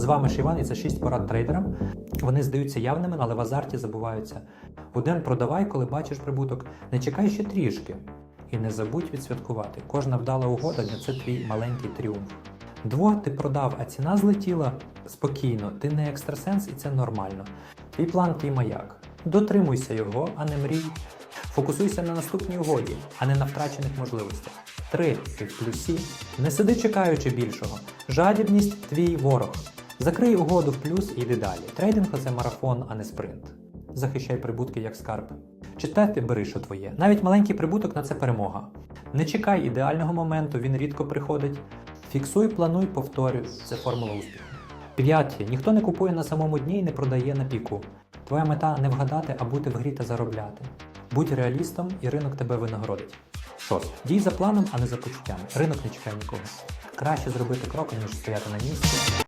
З вами ж Іван і це 6 порад трейдерам. Вони здаються явними, але в азарті забуваються. Один продавай, коли бачиш прибуток. Не чекай ще трішки. І не забудь відсвяткувати. Кожна вдала угода це твій маленький тріумф. Дво, ти продав, а ціна злетіла спокійно. Ти не екстрасенс і це нормально. Твій план твій маяк. Дотримуйся його, а не мрій. Фокусуйся на наступній угоді, а не на втрачених можливостях. 3. Ти в плюсі. Не сиди чекаючи більшого. Жадібність твій ворог. Закрий угоду в плюс і йди далі. Трейдинг це марафон, а не спринт. Захищай прибутки як скарб. Читати бери, що твоє. Навіть маленький прибуток на це перемога. Не чекай ідеального моменту, він рідко приходить. Фіксуй, плануй, повторюй. Це формула успіху. П'яте. Ніхто не купує на самому дні і не продає на піку. Твоя мета не вгадати, а бути в грі та заробляти. Будь реалістом, і ринок тебе винагородить. Шосте. Дій за планом, а не за почуттями. Ринок не чекає нікого. Краще зробити крок, ніж стояти на місці.